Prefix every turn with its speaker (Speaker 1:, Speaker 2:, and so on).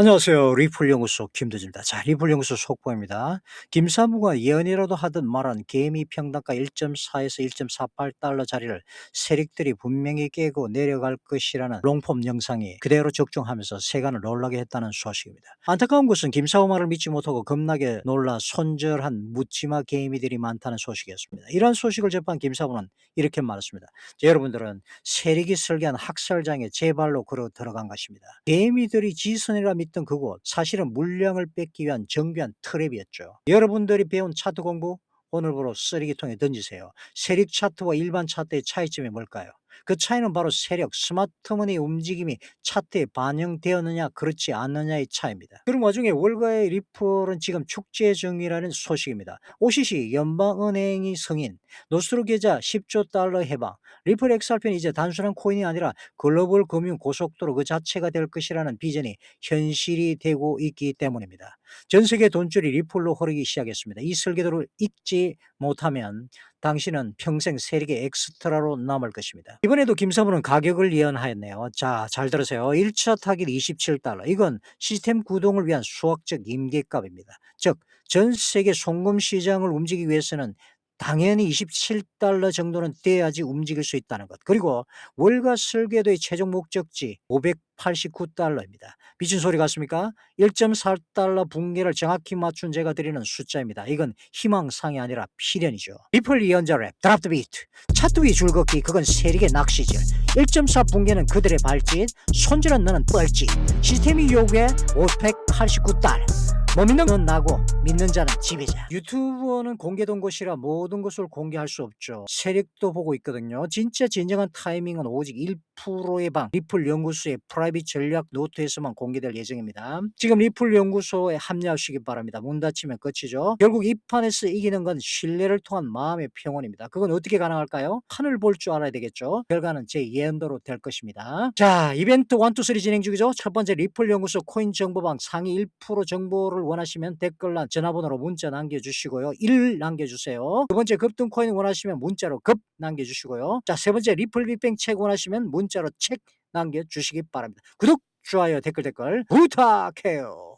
Speaker 1: 안녕하세요. 리플 연구소 김대진입니다. 자, 리플 연구소 속보입니다. 김사무가 예언이라도 하듯 말한 개미 평당가 1.4에서 1.48달러 자리를 세력들이 분명히 깨고 내려갈 것이라는 롱폼 영상이 그대로 적중하면서 세간을 놀라게 했다는 소식입니다. 안타까운 것은 김사무 말을 믿지 못하고 겁나게 놀라 손절한 묻지마 개미들이 많다는 소식이었습니다. 이러한 소식을 접한 김사무는 이렇게 말했습니다. 자, 여러분들은 세력이 설계한 학살장에 제 발로 걸어 들어간 것입니다. 개미들이 지선이라 믿던 그곳 사실은 물량을 뺏기 위한 정교한 트랩이었죠. 여러분들이 배운 차트 공부 오늘부로 쓰레기통에 던지세요. 세력 차트와 일반 차트의 차이점이 뭘까요? 그 차이는 바로 세력, 스마트머니 움직임이 차트에 반영되었느냐 그렇지 않느냐의 차이입니다. 그런 와중에 월가의 리플은 지금 축제 중이라는 소식입니다. OCC 연방은행이 승인, 노스로 계좌 10조 달러 해방, 리플 엑스알펜이 이제 단순한 코인이 아니라 글로벌 금융 고속도로 그 자체가 될 것이라는 비전이 현실이 되고 있기 때문입니다. 전 세계 돈줄이 리플로 흐르기 시작했습니다. 이 설계도를 잊지 못하면 당신은 평생 세력의 엑스트라로 남을 것입니다. 이번에도 김사부는 가격을 예언하였네요. 자, 잘 들으세요. 1차 타깃 27달러. 이건 시스템 구동을 위한 수학적 임계값입니다. 즉, 전 세계 송금 시장을 움직이기 위해서는 당연히 27달러 정도는 돼야지 움직일 수 있다는 것. 그리고 월가 설계도의 최종 목적지 589달러입니다. 미친 소리 같습니까? 1.4달러 붕괴를 정확히 맞춘 제가 드리는 숫자입니다. 이건 희망상이 아니라 필연이죠. 리플 예언자 랩, 드랍트 비트, 차트 위 줄걷기, 그건 세력의 낚시질. 1.4 붕괴는 그들의 발짓, 손질은 너는 뻘짓. 시스템이 요구해 589달러. 못 믿는 건 나고 믿는 자는 지배자. 유튜버는 공개된 곳이라 모든 것을 공개할 수 없죠. 세력도 보고 있거든요. 진짜 진정한 타이밍은 오직 1%의 방 리플 연구소의 프라이빗 전략 노트에서만 공개될 예정입니다. 지금 리플 연구소에 합류하시기 바랍니다. 문 닫히면 끝이죠. 결국 이 판에서 이기는 건 신뢰를 통한 마음의 평온입니다. 그건 어떻게 가능할까요? 판을 볼 줄 알아야 되겠죠. 결과는 제 예언대로 될 것입니다. 자, 이벤트 1, 2, 3 진행 중이죠. 첫 번째 리플 연구소 코인 정보방 상위 1% 정보를 원하시면 댓글란 전화번호로 문자 남겨주시고요. 1 남겨주세요. 두 번째 급등 코인 원하시면 문자로 급 남겨주시고요. 자, 세 번째 리플 빅뱅 책 원하시면 문자로 책 남겨주시기 바랍니다. 구독, 좋아요, 댓글 댓글 부탁해요.